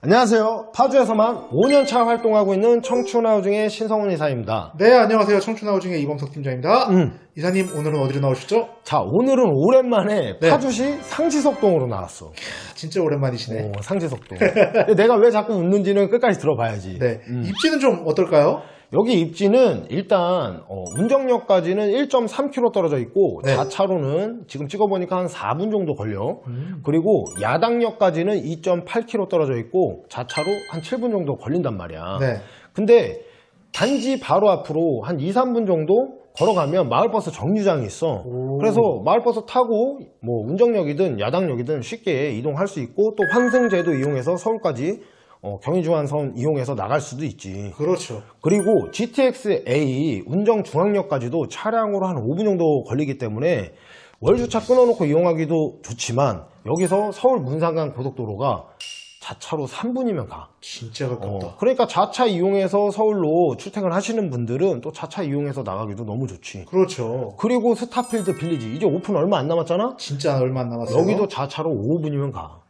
안녕하세요. 파주에서만 5년차 활동하고 있는 청춘하우징의 신성훈 이사입니다. 네, 안녕하세요. 청춘아우징의 이범석 팀장입니다. 음. 이사님, 오늘은 어디로 나오셨죠? 자, 오늘은 오랜만에 네. 파주시 상지석동으로 나왔어. 진짜 오랜만이시네. 어, 상지석동. 내가 왜 자꾸 웃는지는 끝까지 들어봐야지. 네. 음. 입지는 좀 어떨까요? 여기 입지는 일단 어, 운정역까지는 1.3km 떨어져 있고 네. 자차로는 지금 찍어보니까 한 4분 정도 걸려. 음. 그리고 야당역까지는 2.8km 떨어져 있고 자차로 한 7분 정도 걸린단 말이야. 네. 근데 단지 바로 앞으로 한 2, 3분 정도 걸어가면 마을버스 정류장이 있어. 오. 그래서 마을버스 타고 뭐 운정역이든 야당역이든 쉽게 이동할 수 있고 또 환승제도 이용해서 서울까지 어, 경의중앙선 이용해서 나갈 수도 있지. 그렇죠. 그리고 GTX-A 운정 중앙역까지도 차량으로 한 5분 정도 걸리기 때문에 월주차 끊어놓고 이용하기도 좋지만 여기서 서울 문산간 고속도로가 자차로 3분이면 가. 진짜 가깝다. 어, 그러니까 자차 이용해서 서울로 출퇴근 하시는 분들은 또 자차 이용해서 나가기도 너무 좋지. 그렇죠. 그리고 스타필드 빌리지 이제 오픈 얼마 안 남았잖아. 진짜 얼마 안 남았어요. 여기도 자차로 5분이면 가.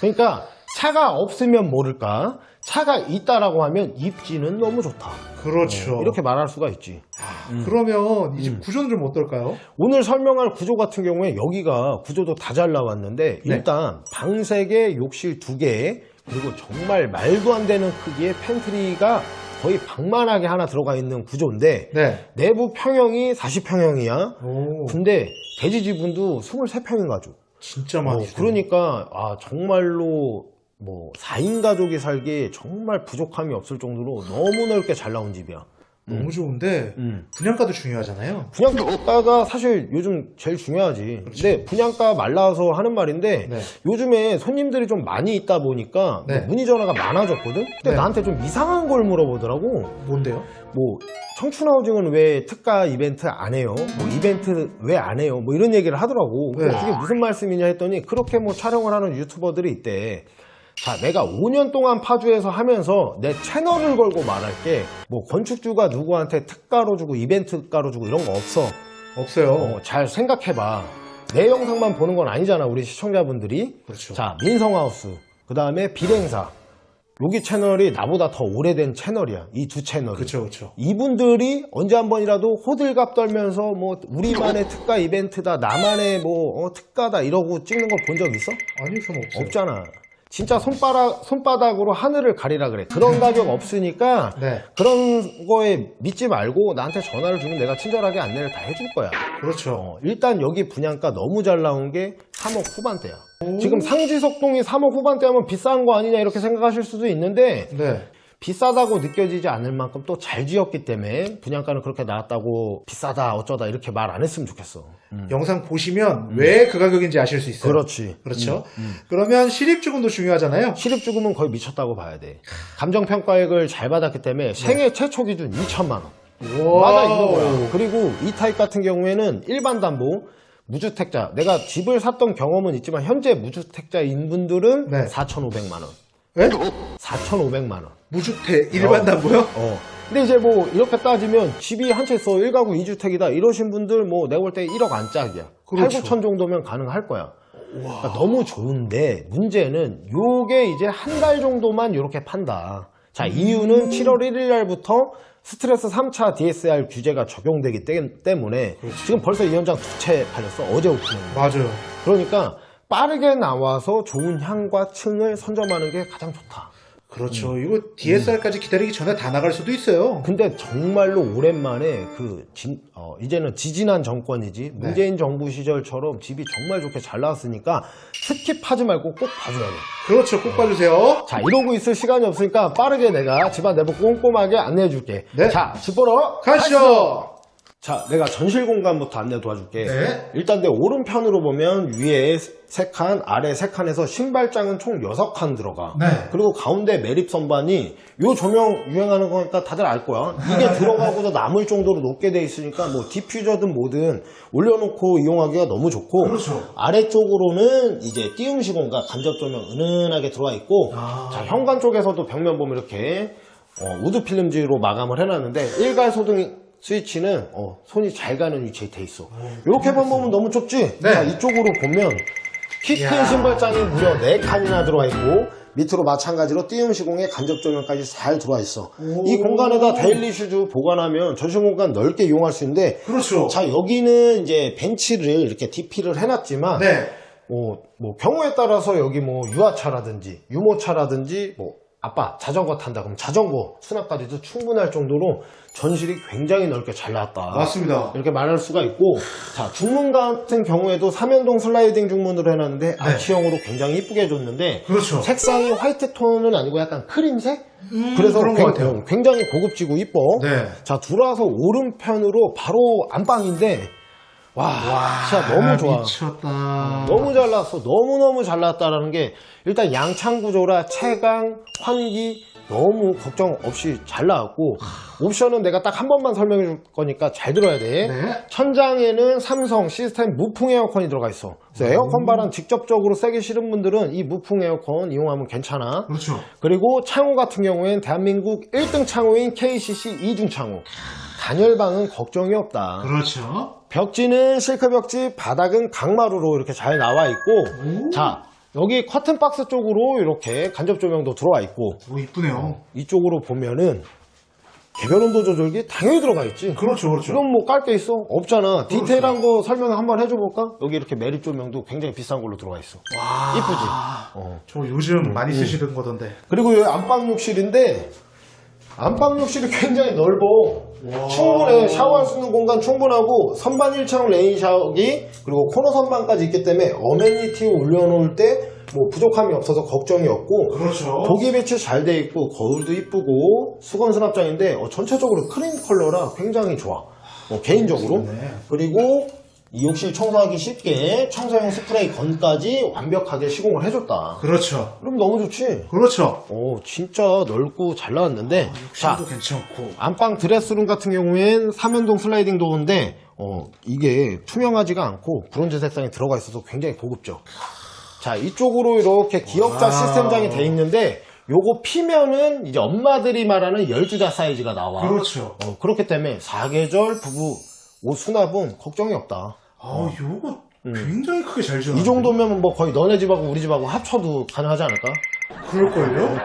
그러니까 차가 없으면 모를까. 차가 있다라고 하면 입지는 너무 좋다. 그렇죠. 어, 이렇게 말할 수가 있지. 그러면 이집 음. 구조는 좀 어떨까요? 오늘 설명할 구조 같은 경우에 여기가 구조도 다 잘 나왔는데 네. 일단 방 3개, 욕실 2개 그리고 정말 말도 안 되는 크기의 팬트리가 거의 방만하게 하나 들어가 있는 구조인데 네. 내부 평형이 40평형이야. 오, 근데 대지 지분도 23평인 가족. 진짜 어, 많이. 주네요. 그러니까 아 정말로 뭐 4인 가족이 살기에 정말 부족함이 없을 정도로 너무 넓게 잘 나온 집이야. 너무 좋은데 음. 분양가도 중요하잖아요. 분양가가 사실 요즘 제일 중요하지. 근데 분양가 말라서 하는 말인데 네. 요즘에 손님들이 좀 많이 있다 보니까 네. 뭐 문의 전화가 많아졌거든. 근데 네. 나한테 좀 이상한 걸 물어보더라고. 뭔데요? 뭐 청춘하우징은 왜 특가 이벤트 안 해요? 뭐 이벤트 왜 안 해요? 뭐 이런 얘기를 하더라고. 네. 그게 무슨 말씀이냐 했더니 그렇게 뭐 촬영을 하는 유튜버들이 있대. 자, 내가 5년 동안 파주에서 하면서 내 채널을 걸고 말할게. 뭐 건축주가 누구한테 특가로 주고 이벤트가로 주고 이런 거 없어. 없어요. 어, 잘 생각해봐. 내 영상만 보는 건 아니잖아, 우리 시청자분들이. 그렇죠. 자, 민성하우스. 그 다음에 비행사. 여기 채널이 나보다 더 오래된 채널이야. 이 두 채널이. 그렇죠, 그렇죠. 이분들이 언제 한 번이라도 호들갑 떨면서 뭐 우리만의 특가 이벤트다, 나만의 뭐 어, 특가다 이러고 찍는 거본적 있어? 아니요, 전 없어요. 없잖아. 진짜 손바닥 손바닥으로 하늘을 가리라 그래. 그런 가격 없으니까 네. 그런 거에 믿지 말고 나한테 전화를 주면 내가 친절하게 안내를 다 해줄 거야. 그렇죠. 어, 일단 여기 분양가 너무 잘 나온 게 3억 후반대야. 지금 상지석동이 3억 후반대 하면 비싼 거 아니냐 이렇게 생각하실 수도 있는데 네. 비싸다고 느껴지지 않을 만큼 또 잘 지었기 때문에 분양가는 그렇게 나왔다고 비싸다 어쩌다 이렇게 말 안 했으면 좋겠어. 영상 보시면 왜 그 가격인지 아실 수 있어요. 음. 그렇지. 그렇죠. 그러면 실입주금도 중요하잖아요. 실입주금은 거의 미쳤다고 봐야 돼. 감정평가액을 잘 받았기 때문에 생애 최초 기준 2천만 원. 맞아 이거야. 그리고 이 타입 같은 경우에는 일반 담보 무주택자 내가 집을 샀던 경험은 있지만 현재 무주택자인 분들은 네. 4,500만 원. 네? 4,500만 원. 무주택 일반 담보요? 어. 근데 이제 뭐 이렇게 따지면 집이 한 채 있어 1가구 2주택이다 이러신 분들 뭐 내가 볼 때 1억 안짝이야. 그렇죠. 8, 9천 정도면 가능할 거야. 그러니까 너무 좋은데 문제는 요게 이제 한 달 정도만 이렇게 판다. 자 음. 이유는 7월 1일 날부터 스트레스 3차 DSR 규제가 적용되기 때- 때문에 그렇죠. 지금 벌써 이 현장 두 채 팔렸어. 어제 오픈했는데. 맞아요. 그러니까 빠르게 나와서 좋은 향과 층을 선점하는 게 가장 좋다. 그렇죠. 음. 이거 DSR까지 기다리기 전에 다 나갈 수도 있어요. 근데 정말로 오랜만에 그 진- 어, 이제는 지지난 정권이지 네. 문재인 정부 시절처럼 집이 정말 좋게 잘 나왔으니까 스킵하지 말고 꼭 봐줘야 돼. 그렇죠. 꼭 봐주세요. 자 이러고 있을 시간이 없으니까 빠르게 내가 집안 내부 꼼꼼하게 안내해줄게. 네. 자집 보러 가시죠. 자, 내가 전실 공간부터 안내 도와줄게. 네. 일단 내 오른편으로 보면 위에 세 칸, 아래 세 칸에서 신발장은 총 여섯 칸 들어가. 네. 그리고 가운데 매립 선반이 요 조명 유행하는 거니까 다들 알 거야. 이게 들어가고도 남을 정도로 높게 돼 있으니까 뭐 디퓨저든 뭐든 올려놓고 이용하기가 너무 좋고. 그렇죠. 아래쪽으로는 이제 띄움 시공과 간접 조명 은은하게 들어와 있고. 아. 자, 현관 쪽에서도 벽면 보면 이렇게 어, 우드 필름지로 마감을 해놨는데 일괄 소등 스위치는 어, 손이 잘 가는 위치에 돼 있어. 이렇게 보면 너무 좁지? 네. 자, 이쪽으로 보면 키 큰. 신발장이 무려 4칸이나 들어와 있고 밑으로 마찬가지로 띄움 시공에 간접 조명까지 잘 들어와 있어. 이 공간에다 데일리 슈즈 보관하면 전신 공간 넓게 이용할 수 있는데 그렇죠. 자 여기는 이제 벤치를 이렇게 DP를 해놨지만 네. 뭐, 뭐 경우에 따라서 여기 뭐 유아차라든지 유모차라든지 뭐 아빠 자전거 탄다 그럼 자전거 수납까지도 충분할 정도로 전실이 굉장히 넓게 잘 나왔다. 맞습니다. 이렇게 말할 수가 있고 자 중문 같은 경우에도 삼연동 슬라이딩 중문으로 해놨는데 아치형으로 굉장히 이쁘게 해줬는데 그렇죠. 색상이 화이트 톤은 아니고 약간 크림색? 그래서 그런 것 굉- 같아요. 굉장히 고급지고 이뻐. 네. 자 들어와서 오른편으로 바로 안방인데 와, 진짜 너무 좋아. 미쳤다. 너무 잘 나왔어. 너무너무 잘 나왔다라는 게 일단 양창 구조라 채광, 환기 너무 걱정 없이 잘 나왔고 옵션은 내가 딱 한 번만 설명해 줄 거니까 잘 들어야 돼. 네. 천장에는 삼성 시스템 무풍 에어컨이 들어가 있어. 그래서 에어컨 바람 직접적으로 세게 실은 분들은 이 무풍 에어컨 이용하면 괜찮아. 그렇죠. 그리고 창호 같은 경우엔 대한민국 1등 창호인 KCC 이중 창호. 단열방은 걱정이 없다. 그렇죠. 벽지는 실크 벽지, 바닥은 강마루로 이렇게 잘 나와 있고, 자, 여기 커튼 박스 쪽으로 이렇게 간접 조명도 들어와 있고, 오, 이쁘네요. 이쪽으로 보면은 개별 온도 조절기 당연히 들어가 있지. 그렇죠, 그렇죠. 이건 뭐 깔 게 있어? 없잖아. 디테일한 거 설명 한번 해줘 볼까? 여기 이렇게 매립 조명도 굉장히 비싼 걸로 들어가 있어. 와. 이쁘지? 어. 저 요즘 많이 쓰시는 거던데. 그리고 여기 안방 욕실인데 안방 욕실이 굉장히 넓어. 충분해. 샤워할 수 있는 공간 충분하고 선반 1층 레인 샤워기 그리고 코너 선반까지 있기 때문에 어메니티 올려놓을 때 뭐 부족함이 없어서 걱정이 없고 그렇죠. 도기 배치 잘 돼 있고 거울도 이쁘고 수건 수납장인데 어, 전체적으로 크림 컬러라 굉장히 좋아. 어, 개인적으로. 좋네. 그리고 이 욕실 청소하기 쉽게 청소용 스프레이 건까지 완벽하게 시공을 해줬다. 그렇죠. 그럼 너무 좋지. 그렇죠. 오, 진짜 넓고 잘 나왔는데. 자, 욕실도 괜찮고. 안방 드레스룸 같은 경우엔 삼연동 슬라이딩 도어인데, 어, 이게 투명하지가 않고 브론즈 색상이 들어가 있어서 굉장히 고급져. 자, 이쪽으로 이렇게 기역자 와우. 시스템장이 돼 있는데, 요거 피면은 이제 엄마들이 말하는 12자 사이즈가 나와. 그렇죠. 어, 그렇기 때문에 사계절 부부 옷 수납은 걱정이 없다. 아, 요거 굉장히 크게 잘 지어. 이 정도면 뭐 거의 너네 집하고 우리 집하고 합쳐도 가능하지 않을까? 그럴걸요?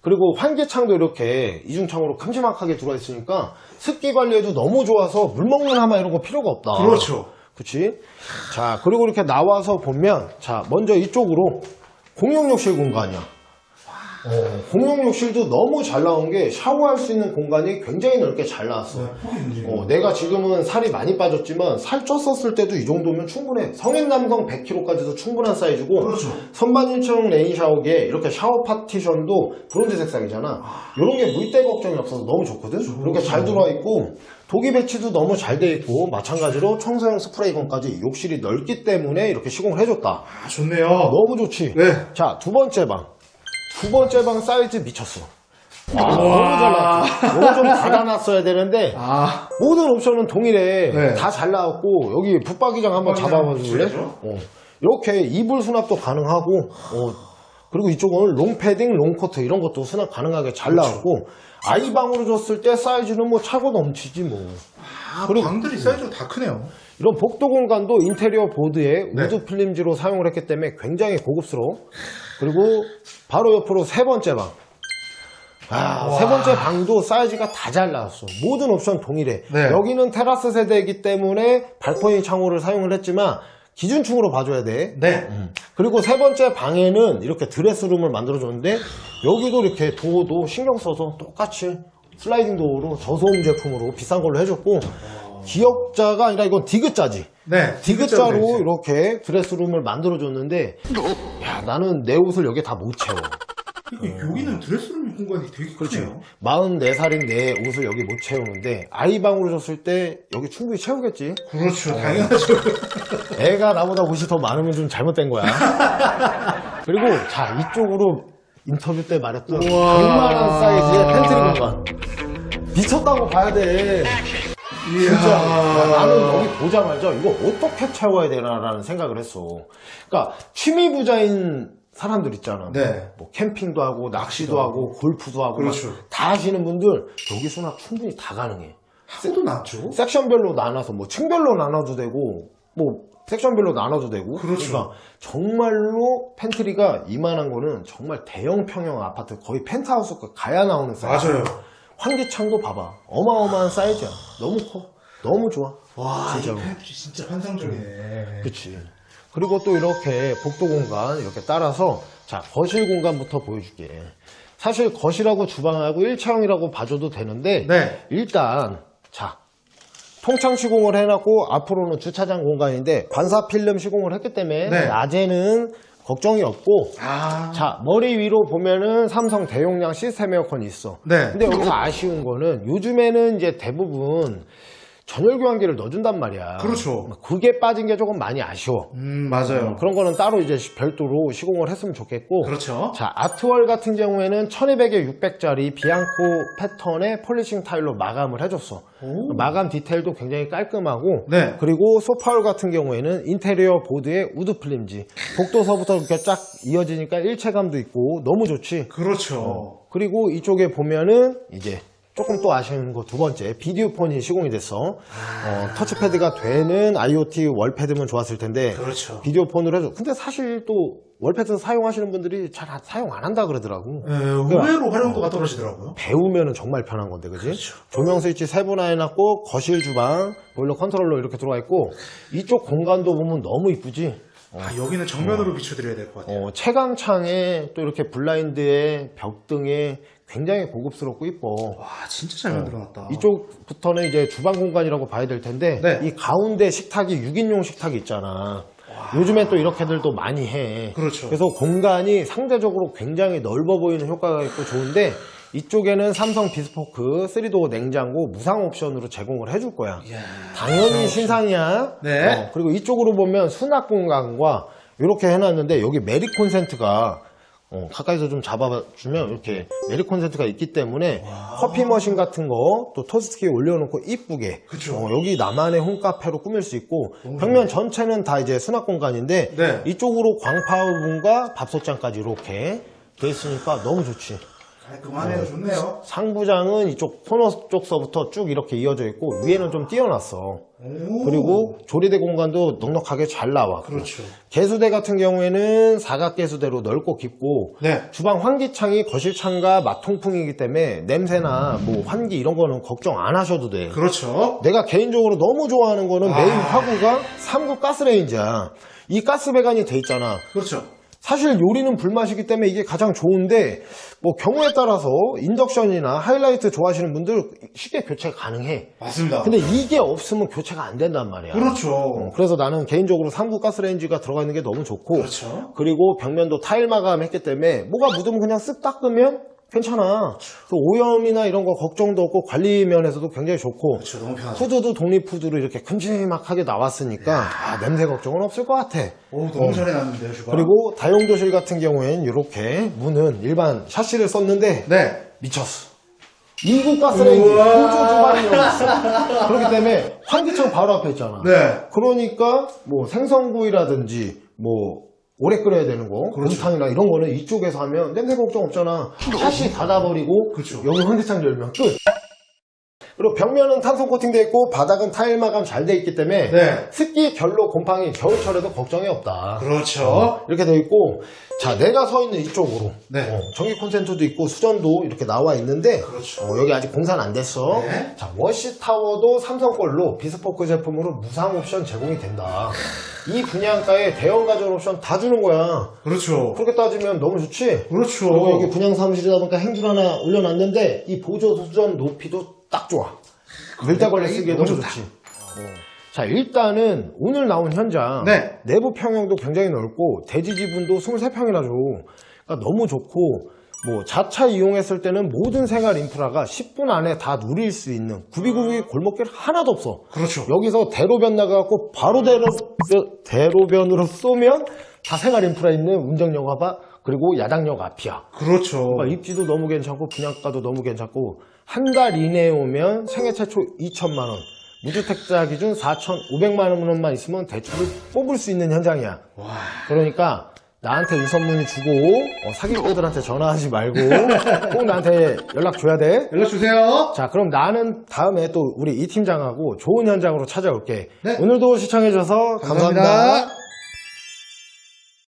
그리고 환기창도 이렇게 이중창으로 큼지막하게 들어와 있으니까 습기 관리에도 너무 좋아서 물 먹는 하마 이런 거 필요가 없다. 그렇죠. 그치? 자, 그리고 이렇게 나와서 보면, 자, 먼저 이쪽으로 공용 욕실 공간이야. 어, 공용 욕실도 너무 잘 나온 게 샤워할 수 있는 공간이 굉장히 넓게 잘 나왔어. 어, 내가 지금은 살이 많이 빠졌지만 살 쪘었을 때도 이 정도면 충분해. 성인 남성 100kg까지도 충분한 사이즈고 그렇죠. 선반 1층 레인 샤워기에 이렇게 샤워 파티션도 브론즈 색상이잖아. 이런 게 물때 걱정이 없어서 너무 좋거든. 이렇게 잘 들어와 있고 도기 배치도 너무 잘 돼 있고 마찬가지로 청소용 스프레이건까지 욕실이 넓기 때문에 이렇게 시공을 해줬다. 아, 좋네요. 너무 좋지. 네. 자, 두 번째 방. 두 번째 방 사이즈 미쳤어. 와, 너무 잘 나왔어. 이거 좀 닫아놨어야 되는데 아, 모든 옵션은 동일해. 네. 다 잘 나왔고 여기 붙박이장 한번 붙박이장 줄래? 붙여야죠. 어. 이렇게 이불 수납도 가능하고 어. 그리고 이쪽은 롱패딩, 롱코트 이런 것도 수납 가능하게 잘 그렇죠. 나왔고 아이 방으로 줬을 때 사이즈는 뭐 차고 넘치지 뭐. 아 그리고- 방들이 사이즈가 다 크네요. 이런 복도 공간도 인테리어 보드에 네. 우드 필름지로 사용을 했기 때문에 굉장히 고급스러워. 그리고 바로 옆으로 세 번째 방. 아, 세 번째 방도 사이즈가 다 잘 나왔어. 모든 옵션 동일해. 네. 여기는 테라스 세대이기 때문에 발코니 창호를 사용을 했지만 기준층으로 봐줘야 돼. 네. 그리고 세 번째 방에는 이렇게 드레스룸을 만들어줬는데 여기도 이렇게 도어도 신경 써서 똑같이 슬라이딩 도어로 저소음 제품으로 비싼 걸로 해줬고 기역자가 아니라 이건 디귿자지. 네. 디귿자로 이렇게 드레스룸을 만들어줬는데 야 나는 내 옷을 여기 다못 채워. 이게 여기는 드레스룸 공간이 되게 크네요. 44살인 내 옷을 여기 못 채우는데 아이 방으로 줬을 때 여기 충분히 채우겠지. 그렇죠. 당연하죠. 애가 나보다 옷이 더 많으면 좀 잘못된 거야. 그리고 자 이쪽으로 인터뷰 때 말했던 우와. 100만 원 사이즈의 팬트리 공간 미쳤다고 봐야 돼. 진짜 야, 나는 여기 보자마자 이거 어떻게 채워야 되나라는 생각을 했어. 그러니까 취미 부자인 사람들 있잖아. 네. 뭐 캠핑도 하고 낚시도 하고 골프도 하고 막 그렇죠. 다 하시는 분들 여기 수납 충분히 다 가능해. 하고도 낫죠. 섹션별로 나눠서 뭐 층별로 나눠도 되고 뭐 섹션별로 나눠도 되고. 그렇죠. 러니까 정말로 팬트리가 이만한 거는 정말 대형 평형 아파트 거의 펜트하우스가 가야 나오는 사이즈. 맞아요. 환기창도 봐봐. 어마어마한 사이즈야. 너무 커. 너무 좋아. 와, 진짜로. 이 진짜 환상적이네. 그치. 그리고 또 이렇게 복도 공간 이렇게 따라서 자 거실 공간부터 보여줄게. 사실 거실하고 주방하고 일체형이라고 봐줘도 되는데 네. 일단 자 통창 시공을 해놨고 앞으로는 주차장 공간인데 반사 필름 시공을 했기 때문에 네. 낮에는 걱정이 없고 아, 자 머리 위로 보면은 삼성 대용량 시스템 에어컨이 있어. 네. 근데 여기서 아쉬운 거는 요즘에는 이제 대부분 전열 교환기를 넣어준단 말이야. 그렇죠. 그게 빠진 게 조금 많이 아쉬워. 음, 맞아요. 그런 거는 따로 이제 별도로 시공을 했으면 좋겠고. 그렇죠. 자, 아트월 같은 경우에는 1200에 600짜리 비앙코 패턴의 폴리싱 타일로 마감을 해줬어. 오. 마감 디테일도 굉장히 깔끔하고. 네. 그리고 소파울 같은 경우에는 인테리어 보드에 우드 플림지. 복도서부터 이렇게 쫙 이어지니까 일체감도 있고 너무 좋지. 그렇죠. 그리고 이쪽에 보면은 이제 조금 또 아쉬운 거 두 번째 비디오 폰이 시공이 됐어. 어, 터치패드가 되는 IoT 월패드면 좋았을 텐데 그렇죠. 비디오 폰으로 해줘. 근데 사실 또 월패드 사용하시는 분들이 잘 안- 사용 안 한다 그러더라고. 에, 의외로 활용도가 떨어지더라고요. 배우면은 정말 편한 건데, 그지? 그렇죠. 조명 스위치 세분화 해놨고, 거실 주방, 보일러 컨트롤러 이렇게 들어가 있고, 이쪽 공간도 보면 너무 이쁘지? 아, 여기는 정면으로 비춰드려야 될 것 같아요. 어, 채광창에 또 이렇게 블라인드에 벽등에 굉장히 고급스럽고 이뻐. 와, 진짜 잘 만들어놨다. 이쪽부터는 이제 주방 공간이라고 봐야 될 텐데 네. 이 가운데 식탁이 6인용 식탁이 있잖아. 요즘엔 또 이렇게들도 많이 해. 그렇죠. 그래서 공간이 상대적으로 굉장히 넓어 보이는 효과가 있고 좋은데 이쪽에는 삼성 비스포크 3도어 냉장고 무상 옵션으로 제공을 해줄 거야. 이야. 당연히 신상이야. 네. 어, 그리고 이쪽으로 보면 수납 공간과 이렇게 해놨는데 여기 메리 콘센트가 어, 가까이서 좀 잡아주면 이렇게 메리 콘센트가 있기 때문에 커피 머신 같은 거 또 토스트기에 올려놓고 이쁘게 그쵸. 어, 여기 나만의 홈카페로 꾸밀 수 있고 벽면 전체는 다 이제 수납 공간인데 네. 이쪽으로 광파 부분과 밥솥장까지 이렇게 돼 있으니까 너무 좋지. 깔끔하네요. 좋네요. 상부장은 이쪽 코너 쪽서부터 쭉 이렇게 이어져 있고 위에는 좀 띄어놨어. 오. 그리고 조리대 공간도 넉넉하게 잘 나와. 그렇죠. 개수대 같은 경우에는 사각 개수대로 넓고 깊고 네. 주방 환기창이 거실창과 마통풍이기 때문에 냄새나 뭐 환기 이런 거는 걱정 안 하셔도 돼. 그렇죠. 내가 개인적으로 너무 좋아하는 거는 아. 메인 화구가 3구 가스레인지야. 이 가스 배관이 돼 있잖아. 그렇죠. 사실 요리는 불맛이기 때문에 이게 가장 좋은데 뭐 경우에 따라서 인덕션이나 하이라이트 좋아하시는 분들 쉽게 교체가 가능해. 맞습니다. 근데 이게 없으면 교체가 안 된단 말이야. 그렇죠. 어, 그래서 나는 개인적으로 3구 가스레인지가 들어가 있는 게 너무 좋고 그렇죠. 그리고 벽면도 타일 마감했기 때문에 뭐가 묻으면 그냥 쓱 닦으면 괜찮아. 또 오염이나 이런 거 걱정도 없고 관리 면에서도 굉장히 좋고 그렇죠. 너무 편하죠. 후드도 독립 후드로 이렇게 큼지막하게 나왔으니까 아, 냄새 걱정은 없을 것 같아. 오, 너무 잘 해놨는데요, 주방. 그리고 다용도실 같은 경우에는 이렇게 문은 일반 샤시를 썼는데 네. 미쳤어. 2구 가스레인지 여기 있어. 그렇기 때문에 환기창 바로 앞에 있잖아. 네. 그러니까 뭐 생선구이라든지 뭐 오래 끓여야 되는 거, 그렇죠. 곰탕이나 이런 거는 이쪽에서 하면 냄새 걱정 없잖아. 샷이 닫아버리고 그렇죠. 여기 환기창 열면 끝. 그리고 벽면은 탄소 코팅돼 있고 바닥은 타일 마감 잘 돼 있기 때문에 네. 습기 결로 곰팡이 겨울철에도 걱정이 없다. 그렇죠. 이렇게 돼 있고 자 내가 서 있는 이쪽으로 네. 어, 전기 콘센트도 있고 수전도 이렇게 나와 있는데 그렇죠. 어, 여기 아직 공사는 안 됐어 네. 자 워시 타워도 삼성 걸로 비스포크 제품으로 무상 옵션 제공이 된다 이 분양가에 대형 가전 옵션 다 주는 거야 그렇죠. 그렇게 따지면 너무 좋지 그렇죠. 그리고 여기 분양 사무실이다 보니까 행줄 하나 올려놨는데 이 보조 수전 높이도 딱 좋아 밀대걸레 쓰기에 너무 좋다. 좋지 어. 자 일단은 오늘 나온 현장 네. 내부 평형도 굉장히 넓고 대지 지분도 23평이나 줘 그러니까 너무 좋고 뭐 자차 이용했을 때는 모든 생활 인프라가 10분 안에 다 누릴 수 있는 구비구비 골목길 하나도 없어 그렇죠. 여기서 대로변 나가갖고 바로 대로, 대로변으로 쏘면 다 생활 인프라 있는 운정역 앞 그리고 야당역 앞이야 그렇죠. 그러니까 입지도 너무 괜찮고 분양가도 너무 괜찮고 한 달 이내에 오면 생애 최초 2천만 원 무주택자 기준 4,500만 원만 있으면 대출을 뽑을 수 있는 현장이야 와. 그러니까 나한테 우선문의 주고 어, 사기꾼들한테 전화하지 말고 꼭 나한테 연락 줘야 돼. 연락 주세요. 자, 그럼 나는 다음에 또 우리 이 팀장하고 좋은 현장으로 찾아올게. 네. 오늘도 시청해줘서 감사합니다. 감사합니다.